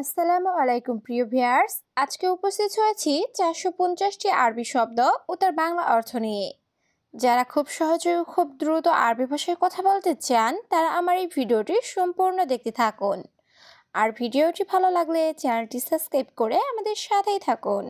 আসসালামু আলাইকুম, প্রিয় ভিয়ার্স আজকে উপস্থিত হয়েছি চারশো পঞ্চাশটি আরবি শব্দ ও তার বাংলা অর্থ নিয়ে। যারা খুব সহজে খুব দ্রুত আরবি ভাষায় কথা বলতে চান, তারা আমার এই ভিডিওটি সম্পূর্ণ দেখতে থাকুন। আর ভিডিওটি ভালো লাগলে চ্যানেলটি সাবস্ক্রাইব করে আমাদের সাথেই থাকুন।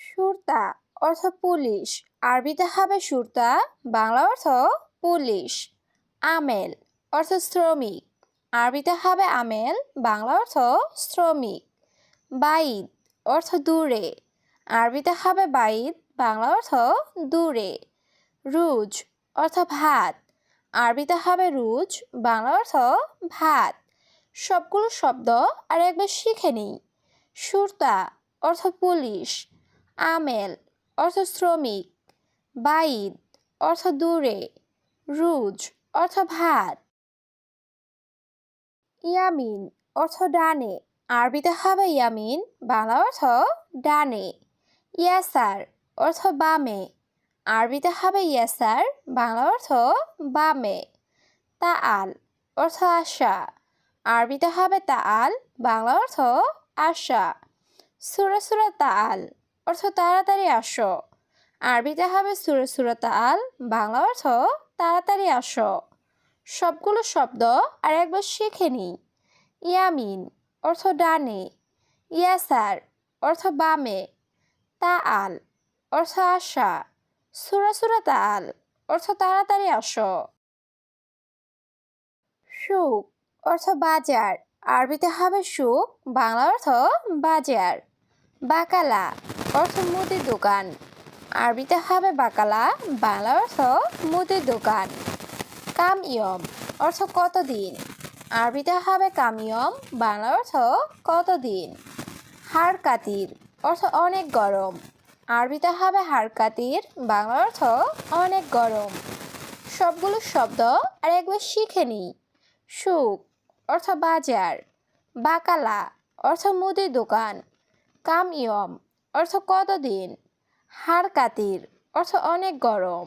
সুরতা অর্থ পুলিশ। আরবিতে হবে সুরতা, বাংলা অর্থ পুলিশ। আমেল অর্থ শ্রমিক। আরবিতে হবে আমেল, বাংলা অর্থ শ্রমিক। বাইদ, অর্থ দূরে। আরবিতে হবে বাইদ, বাংলা অর্থ দূরে। রুজ, অর্থ ভাত। আরবিতে হবে রুজ, বাংলা অর্থ ভাত। সবগুলো শব্দ আর একবার শিখে নিই। সুরতা, অর্থ পুলিশ। আমেল, অর্থ শ্রমিক। বাইদ, অর্থ দূরে। রুজ, অর্থ ভাত। ইয়ামিন অর্থ ডানে। আরবিতে হবে ইয়ামিন, বাংলা অর্থ ডানে। ইয়াসার অর্থ বামে। আরবিতে হবে ইয়াসার, বাংলা অর্থ বামে। তাআল অর্থ আশা। আরবিতে হবে তাআল, বাংলা অর্থ আশা। সুরা সুরা তাআল অর্থ তাড়াতাড়ি আসো। আরবিতে হবে সুরা সুরা তাআল, বাংলা অর্থ তাড়াতাড়ি আসো। সবগুলো শব্দ আর একবার শিখে নিই। ইয়ামিন, অর্থ ডানে। ইয়াসার, অর্থ বামে। তাআল, অর্থ আশা। সুরা সুরা তাআল, অর্থ তাড়াতাড়ি আসো। সুখ, অর্থ বাজার। আরবিতে হবে সুখ, বাংলা অর্থ বাজার। বাকালা, অর্থ মুদির দোকান। আরবিতে হবে বাকালা, বাংলা অর্থ মুদির দোকান। কামিয়ম অর্থ কতদিন? আরবিতে হবে কামিয়ম বাংলা অর্থ কতদিন? হাড় কাতির অর্থ অনেক গরম। আরবিতে হবে হাড় কাতির বাংলা অর্থ অনেক গরম। সবগুলো শব্দ আর একবার শিখে নিই। সুখ অর্থ বাজার। বাকালা অর্থ মুদির দোকান। কামিয়ম অর্থ কতদিন? হাড় কাতির অর্থ অনেক গরম।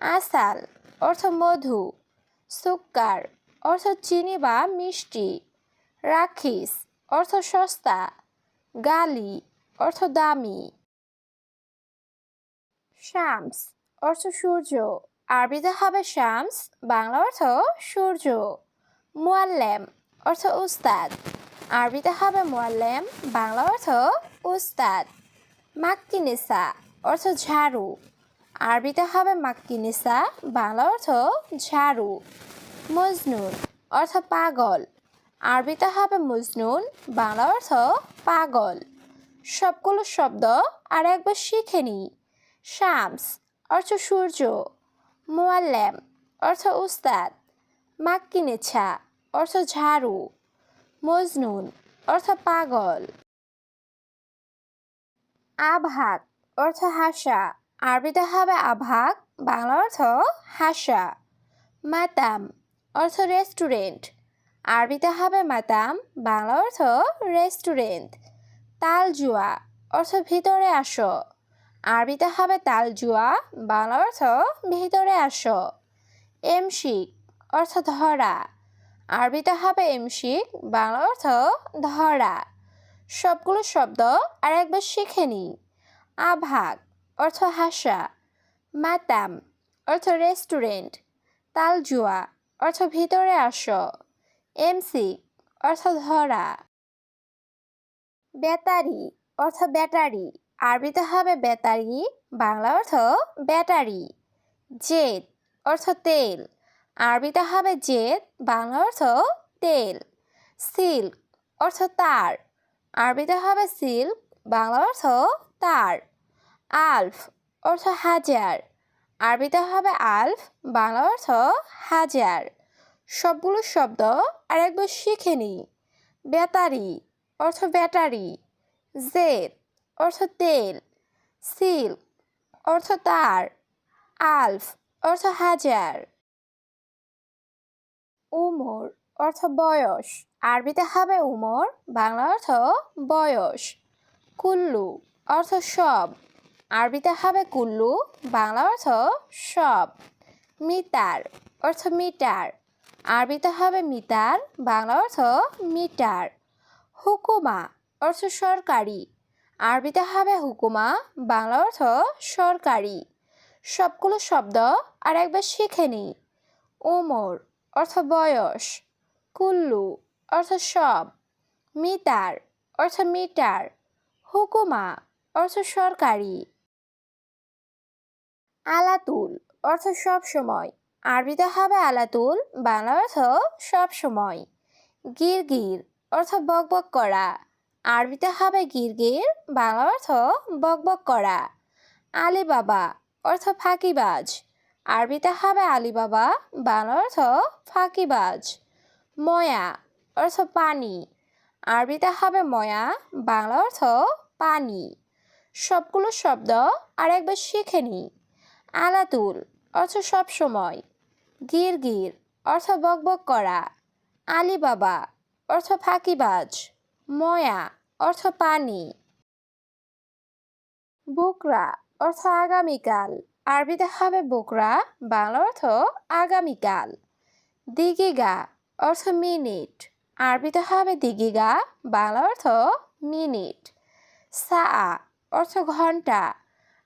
আসাল অর্থ মধু, সুক্কার, অর্থ চিনি বা মিষ্টি, রাখিস, অর্থ সস্তা, গালি, অর্থ দামি। শামস, অর্থ সূর্য, আরবিতে হবে শামস, বাংলা অর্থ সূর্য। মোয়াল্লেম, অর্থ উস্তাদ, আরবিতে হবে মোয়াল্লেম, বাংলা অর্থ উস্তাদ। মাক্কিনেসা, অর্থ ঝাড়ু আরবিতে হবে মাক্কিনিসা, বাংলা অর্থ ঝাড়ু, মজনুন, অর্থ পাগল। আরবিতে হবে মজনুন, বাংলা অর্থ পাগল। সবগুলো শব্দ আর একবার শিখে নিই। শামস, অর্থ সূর্য। মোয়াল্লাম, অর্থ উস্তাদ। মাক্কিনেছা, অর্থ ঝাড়ু। মজনুন, অর্থ পাগল। আভাগ অর্থ হাসা। আরবিতে হবে আভাগ, বাংলা অর্থ হাসা। মাতাম অর্থ রেস্টুরেন্ট। আরবিতে হবে মাতাম, বাংলা অর্থ রেস্টুরেন্ট। তালজুয়া অর্থ ভিতরে আসো। আরবিতে হবে তালজুয়া, বাংলা অর্থ ভিতরে আসো। এমশিক অর্থ ধরা। আরবিতে হবে এমশিক, বাংলা অর্থ ধরা। সবগুলো শব্দ আর একবার শিখে নিই। আভাগ অর্থ হাসা, মাতাম, অর্থ রেস্টুরেন্ট, তালজুয়া, অর্থ ভিতরে আসো, এমসি, অর্থ ধরা। বেতারি অর্থ ব্যাটারি আরবিতে হবে বেতারি বাংলা অর্থ ব্যাটারি। জেদ, অর্থ তেল আরবিতে হবে জেদ, বাংলা অর্থ তেল। সিল্ক, অর্থ তার আরবিতে হবে সিল্ক, বাংলা অর্থ তার। আলফ অর্থ হাজার। আরবিতে হবে আলফ, বাংলা অর্থ হাজার। সবগুলো শব্দ আর একবার শিখে নিই ব্যাটারি অর্থ ব্যাটারি। জেদ অর্থ তেল। সিল্ক অর্থ তার। আলফ অর্থ হাজার। উমর অর্থ বয়স। আরবিতে হবে উমর, বাংলা অর্থ বয়স। কুল্লু অর্থ সব। আরবিতে হবে কুল্লু, বাংলা অর্থ সব। মিটার, অর্থ মিটার। আরবিতে হবে মিটার, বাংলা অর্থ মিটার। হুকুমা, অর্থ সরকারি। আরবিতে হবে হুকুমা, বাংলা অর্থ সরকারি। সবগুলো শব্দ আর একবার শিখে নিই। ওমর অর্থ বয়স। কুল্লু, অর্থ সব। মিটার, অর্থ মিটার। হুকুমা, অর্থ সরকারি। আলাতুল অর্থ সব সময়। আরবিতে হবে আলাতুল বাংলা অর্থ সব সময়। গিরগির অর্থ বকবক করা। আরবিতে হবে গিরগির বাংলা অর্থ বকবক করা। আলিবাবা অর্থ ফাঁকিবাজ। আরবিতে হবে আলিবাবা বাংলা অর্থ ফাঁকিবাজ। ময়া অর্থ পানি। আরবিতে হবে ময়া বাংলা অর্থ পানি। সবগুলো শব্দ আর একবার শিখে নিই আলাতুল অর্থ সব সময়। গির অর্থ বকবক করা। আলিবাবা, অর্থ ফাঁকিবাজ। ময়া, অর্থ পানি। বুকরা, অর্থ আগামীকাল। আরবিতে হবে বুকরা, বাংলা অর্থ আগামীকাল। দিগিগা, অর্থ মিনিট। আরবিতে হবে দিগিগা, বাংলা অর্থ মিনিট। সা অর্থ ঘণ্টা।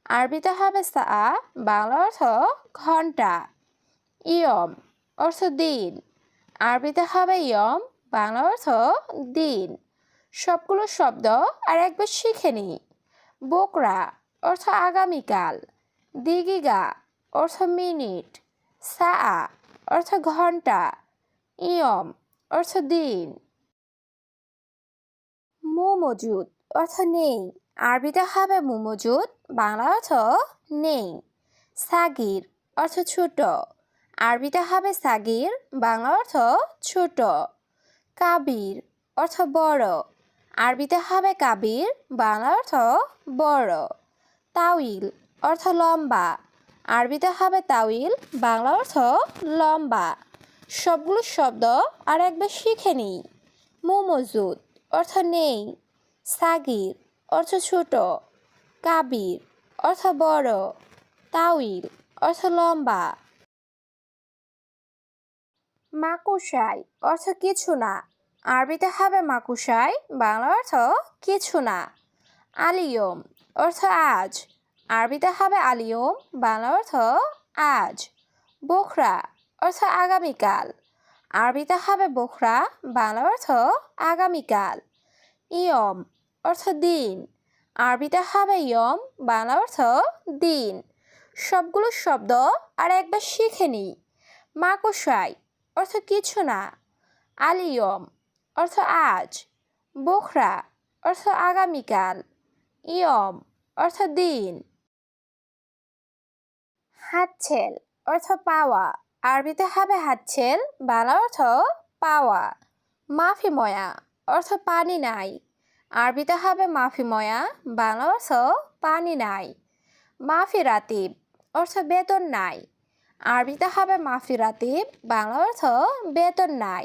আরবিতে হবে সা বাংলা অর্থ ঘণ্টা। ইয়ম অর্থ দিন। আরবিতে হবে ইয়ম বাংলা অর্থ দিন। সবগুলো শব্দ আর একবার শিখে নিই। বোকরা অর্থ আগামীকাল। দিগিগা অর্থ মিনিট। সা অর্থ ঘণ্টা। ইয়ম অর্থ দিন। মো মজুদ অর্থ নেই। আরবিতে হবে মু মজুদ বাংলা অর্থ নেই। সাগির অর্থ ছোট। আরবিতে হবে সাগির, বাংলা অর্থ ছোট। কাবির অর্থ বড়। আরবিতে হবে কাবির, বাংলা অর্থ বড়। তাউইল অর্থ লম্বা। আরবিতে হবে তাউইল বাংলা অর্থ লম্বা। সবগুলো শব্দ আর একবার শিখে নিই। মজুদ অর্থ নেই। সাগির অর্থ ছোট, কাবির, অর্থ বড় তাউইল অর্থ লম্বা। মাকুসাই অর্থ কিছু না। আরবিতে হবে মাকুসাই বাংলা অর্থ কিছু না। আলিয়ম, অর্থ আজ। আরবিতে হবে আলিয়ম, বাংলা অর্থ আজ। বোখরা, অর্থ আগামীকাল। আরবিতে হবে বোখরা, বাংলা অর্থ আগামীকাল। ইয়ম অর্থ দিন। আরবিতে হবে ইয়ম, বাংলা অর্থ দিন। সবগুলো শব্দ আর একবার শিখে নিই। মাকুসাই অর্থ কিছু না। আলিয়ম অর্থ আজ। বোখরা অর্থ আগামীকাল। ইয়ম অর্থ দিন। হাতছেল অর্থ পাওয়া। আরবিতে হবে হাতছেল, বাংলা অর্থ পাওয়া। মাফি ময়া অর্থ পানি নাই। আরবিতে হবে মাফি ময়া বাংলা অর্থ পানি নাই মাফি রাতিব অর্থ বেতন নাই আরবিতে হবে মাফি রাতিব বাংলা অর্থ বেতন নাই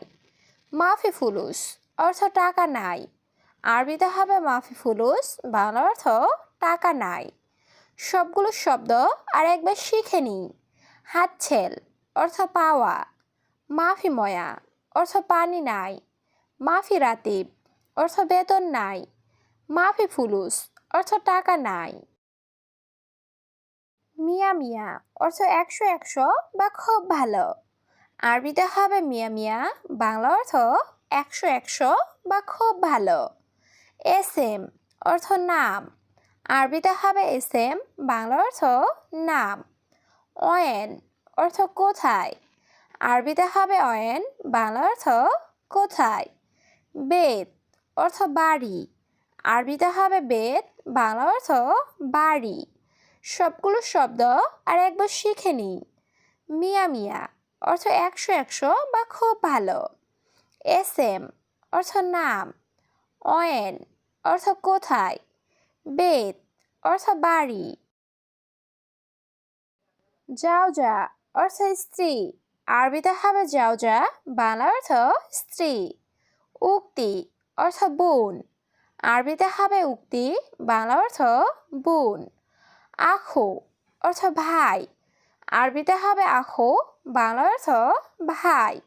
মাফি ফুলুস অর্থ টাকা নাই আরবিতে হবে মাফি ফুলুস বাংলা অর্থ টাকা নাই সবগুলো শব্দ আর একবার শিখে নিই হাতছেল অর্থ পাওয়া মাফি ময়া অর্থ পানি নাই মাফি রাতিব অর্থ বেতন নাই। মাফি ফুলুস, অর্থ টাকা নাই। মিয়া মিয়া, অর্থ একশো একশো বা খুব ভালো। আরবিতে হবে মিয়া মিয়া, বাংলা অর্থ একশো একশো বা খুব ভালো। এস এম অর্থ নাম। আরবিতে হবে এস এম বাংলা অর্থ নাম। অয়েন, অর্থ কোথায়? আরবিতে হবে অয়েন, বাংলা অর্থ কোথায়? বেদ অর্থ বাড়ি। আরবিতে হবে বেদ, বাংলা অর্থ বাড়ি। সবগুলো শব্দ আর একবার শিখে নিই। মিয়া মিয়া, অর্থ একশো একশো বা খুব ভালো। এস এম, অর্থ নাম। অয়েন অর্থ কোথায়? বেদ, অর্থ বাড়ি। যাওজা, অর্থ স্ত্রী। আরবিতে হবে যাওজা, বাংলা অর্থ স্ত্রী। উক্তি অর্থ বোন। আরবিতে হবে উক্তি, বাংলা অর্থ বোন। আখো অর্থ ভাই। আরবিতে হবে আখো, বাংলা অর্থ ভাই।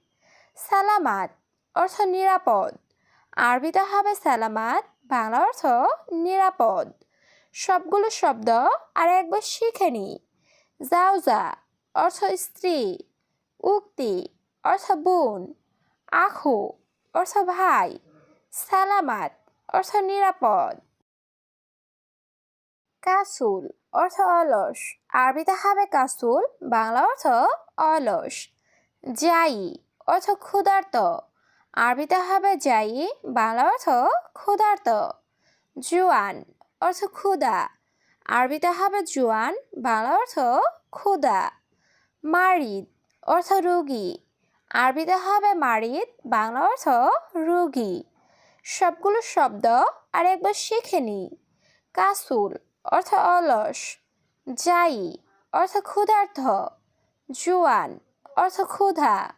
সালামাত অর্থ নিরাপদ। আরবিতে হবে সালামাত, বাংলা অর্থ নিরাপদ। সবগুলো শব্দ আর একবার শিখে নি। জাউজা অর্থ স্ত্রী। উক্তি অর্থ বোন। আখো অর্থ ভাই। সালামাত, অর্থ নিরাপদ। কাসুল, অর্থ অলস। আরবিতে হবে কাসুল, বাংলা অর্থ অলস। যাই, অর্থ ক্ষুধার্ত। আরবিতে হবে যাই, বাংলা অর্থ ক্ষুধার্ত। জুয়ান, অর্থ ক্ষুধা। আরবিতে হবে জুয়ান, বাংলা অর্থ ক্ষুধা। মারিদ, অর্থ রোগী। আরবিতে হবে মারিদ, বাংলা অর্থ রোগী। সবগুলো শব্দ আর একবার শিখে নিই। কাসুল অর্থ অলস। যাই অর্থ ক্ষুধার্থ জুয়ান অর্থ ক্ষুধা।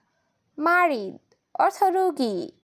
মারিদ অর্থ রোগী।